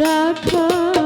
রাখা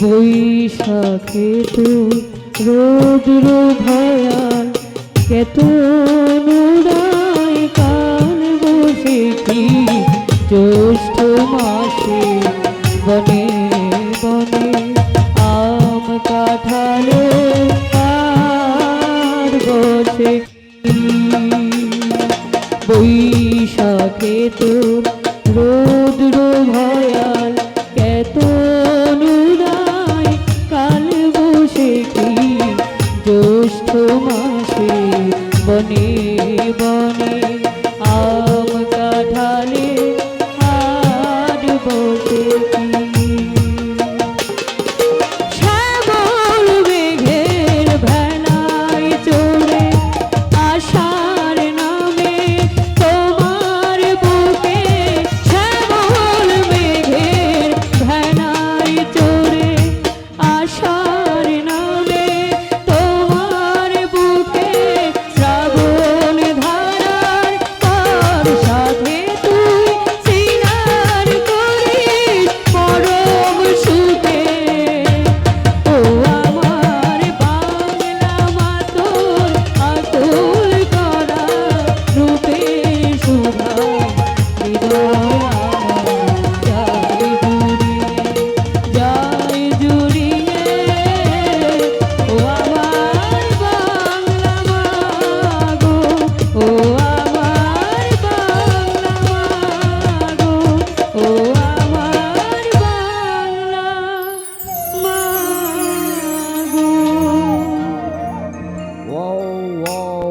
বৈশাখে তো রৌদ্র ভয়াল কেত নুরায় কান বসে কি? জ্যৈষ্ঠ মাসে বনে বনে আম কাঠালে আর বসে বৈশাখে তো রোদ মাসি বনে বনে